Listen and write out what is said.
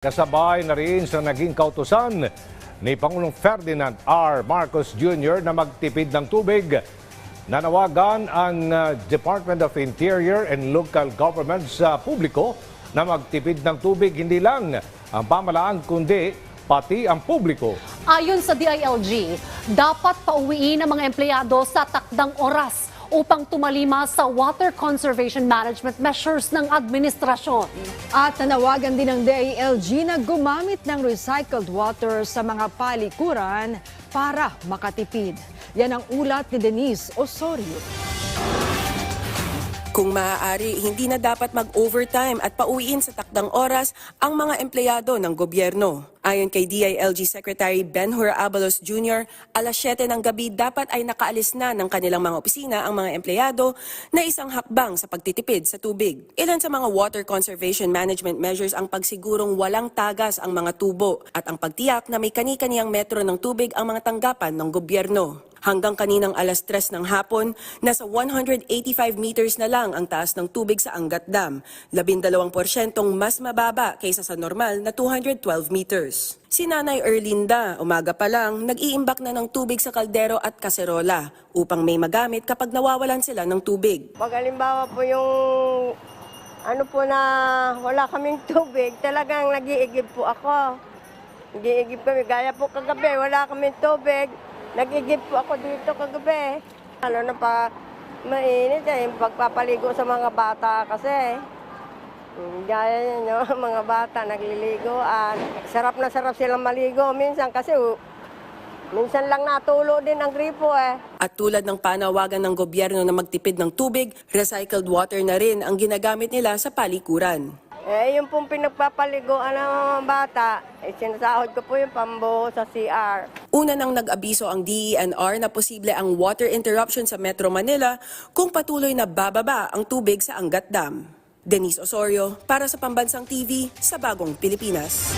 Kasabay na rin sa naging kautusan ni Pangulong Ferdinand R. Marcos Jr. na magtipid ng tubig. Nanawagan ang uh, Department of Interior and Local Government sa publiko na magtipid ng tubig hindi lang ang pamalaan kundi pati ang publiko. Ayon sa DILG, dapat pauwiin ang mga empleyado sa takdang oras upang tumalima sa water conservation management measures ng administrasyon. At nanawagan din ng DILG na gumamit ng recycled water sa mga palikuran para makatipid. Yan ang ulat ni Denise Osorio. Kung maaari, hindi na dapat mag-overtime at pauwiin sa takdang oras ang mga empleyado ng gobyerno. Ayon kay DILG Secretary Ben-Hur Abalos Jr., alas 7 ng gabi dapat ay nakaalis na ng kanilang mga opisina ang mga empleyado na isang hakbang sa pagtitipid sa tubig. Ilan sa mga water conservation management measures ang pagsigurong walang tagas ang mga tubo at ang pagtiyak na may kani-kaniyang metro ng tubig ang mga tanggapan ng gobyerno. Hanggang kaninang alas 3 ng hapon, nasa 185 meters na lang ang taas ng tubig sa Angat Dam, 12% mas mababa kaysa sa normal na 212 meters. Si Nanay Erlinda, umaga pa lang, nag-iimbak na ng tubig sa kaldero at kaserola upang may magamit kapag nawawalan sila ng tubig. Pag halimbawa po yung ano po na wala kaming tubig, talagang nag-iigib po ako. Nag-iigib kami. Gaya po kagabi, wala kaming tubig. Nag-igib po ako dito kagabi. Ano na pa, mainit eh, pagpapaligo sa mga bata kasi. Mm, Gaya yung mga bata nagliligo at sarap na sarap silang maligo minsan kasi uh, minsan lang natulo din ang gripo eh. At tulad ng panawagan ng gobyerno na magtipid ng tubig, recycled water na rin ang ginagamit nila sa palikuran. Eh, yung pong pinagpapaliguan ng mga bata, eh, sinasahod ko po yung pambuho sa CR. Una nang nag-abiso ang DENR na posible ang water interruption sa Metro Manila kung patuloy na bababa ang tubig sa Angat Dam. Denise Osorio para sa Pambansang TV sa Bagong Pilipinas.